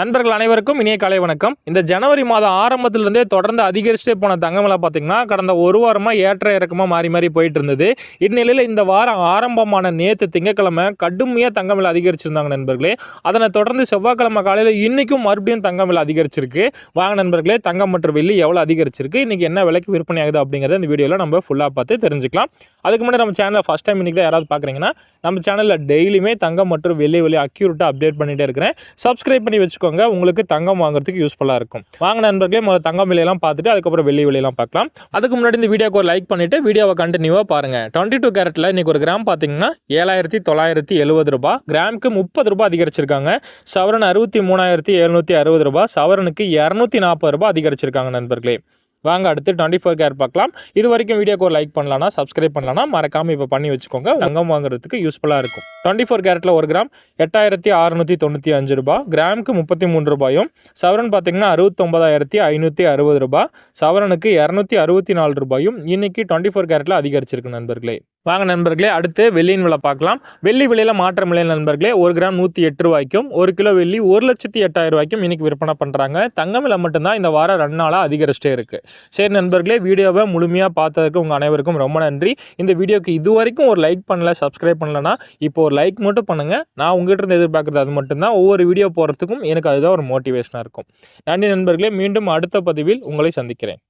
நண்பர்கள் அனைவருக்கும் இனிய காலை வணக்கம். இந்த ஜனவரி மாதம் ஆரம்பத்திலிருந்தே தொடர்ந்து அதிகரிச்சுட்டே போன தங்கம் பார்த்தீங்கன்னா கடந்த ஒரு வாரமாக ஏற்ற இறக்கமாக மாறி மாறி போயிட்டு இருந்தது இந்நிலையில் இந்த வாரம் ஆரம்பமான நேற்று திங்கக்கிழமை கடுமையாக தங்கமலை அதிகரிச்சிருந்தாங்க நண்பர்களே. அதனை தொடர்ந்து செவ்வாய்க்கிழமை காலையில் இன்றைக்கும் மறுபடியும் தங்கம் அதிகரிச்சிருக்கு. வாங்க நண்பர்களே தங்கம் மற்றும் வெள்ளி எவ்வளோ அதிகரிச்சிருக்கு இன்றைக்கி என்ன விலைக்கு விற்பனை ஆகுது அப்படிங்கிறத இந்த வீடியோவில் நம்ம ஃபுல்லாக பார்த்து தெரிஞ்சுக்கலாம். அதுக்கு முன்னாடி நம்ம சேனலில் ஃபஸ்ட் டைம் இன்றைக்கி தான் யாராவது பார்க்குறீங்கன்னா நம்ம சேனலில் டெய்லியுமே தங்கம் மற்றும் வெள்ளி வெளியே அக்யூரேட்டாக அப்டேட் பண்ணிகிட்டே இருக்கிறேன். சப்ஸ்கிரைப் பண்ணி வச்சு வச்சுக்கோங்க உங்களுக்கு தங்கம் வாங்குறதுக்கு யூஸ்ஃபுல்லாக இருக்கும். வாங்க நண்பர்களே முதல்ல தங்கம் விலையெல்லாம் பார்த்துட்டு அதுக்கப்புறம் வெள்ளி விலையெல்லாம் பார்க்கலாம். அதுக்கு முன்னாடி இந்த வீடியோக்கு ஒரு லைக் பண்ணிட்டு வீடியோவை கண்டினியூவாக பாருங்க. டுவெண்ட்டி டூ கேரட்டில் இன்னைக்கு ஒரு கிராம் பார்த்தீங்கன்னா ஏழாயிரத்தி தொள்ளாயிரத்தி எழுபது ரூபாய். கிராமுக்கு முப்பது ரூபாய் அதிகரிச்சிருக்காங்க. சவரன் அறுபத்தி மூணாயிரத்தி எழுநூற்றி அறுபது ரூபாய். சவரனுக்கு இரநூத்தி நாற்பது ரூபாய் அதிகரிச்சிருக்காங்க நண்பர்களே. வாங்க அடுத்து டுவெண்ட்டி ஃபோர் கேர் பார்க்கலாம். இது வரைக்கும் வீடியோக்கு ஒரு லைக் பண்ணலாம்னா சப்ஸ்கிரைப் பண்ணலாம்னா மறக்காம இப்போ பண்ணி வச்சுக்கோங்க. தங்கம் வாங்குறதுக்கு யூஸ்ஃபுல்லாக இருக்கும். டுவெண்ட்டி ஃபோர் கேரட்டில் ஒரு கிராம் எட்டாயிரத்தி அறுநூற்றி தொண்ணூற்றி அஞ்சு ரூபாய். கிராமுக்கு முப்பத்தி மூணு ரூபாயும் சவரன் பார்த்தீங்கன்னா அறுபத்தொம்பதாயிரத்தி ஐநூற்றி அறுபது ரூபாய். சவரனுக்கு இரநூத்தி அறுபத்தி நாலு ரூபாயும் இன்னைக்கு டுவெண்ட்டி ஃபோர் கேரட்டில் அதிகரிச்சிருக்கு நண்பர்களே. வாங்க நண்பர்களே அடுத்து வெள்ளியின் விலை பார்க்கலாம். வெள்ளி விலையில் மாற்றம் இல்லை நண்பர்களே ஒரு கிராம் நூற்றி எட்டு ரூபாய்க்கும் ஒரு கிலோ வெள்ளி ஒரு லட்சத்தி எட்டாயிரம் ரூபாய்க்கும் இன்னைக்கு விற்பனை பண்ணுறாங்க தங்கம் விலை மட்டும்தான் இந்த வாரம் ரெண்டு நாளாக அதிகரிச்சிட்டே இருக்குது சரி நண்பர்களே வீடியோவை முழுமையாக பார்த்ததுக்கு உங்கள் அனைவருக்கும் ரொம்ப நன்றி. இந்த வீடியோக்கு இது வரைக்கும் ஒரு லைக் பண்ணல சப்ஸ்கிரைப் பண்ணலன்னா இப்போ ஒரு லைக் மட்டும் பண்ணுங்கள் நான் உங்கள்கிட்ட இருந்து எதிர்பார்க்குறது அது மட்டும்தான். ஒவ்வொரு வீடியோ போகிறதுக்கும் எனக்கு அதுதான் ஒரு மோட்டிவேஷனாக இருக்கும். நன்றி நண்பர்களே மீண்டும் அடுத்த பதிவில் உங்களை சந்திக்கிறேன்.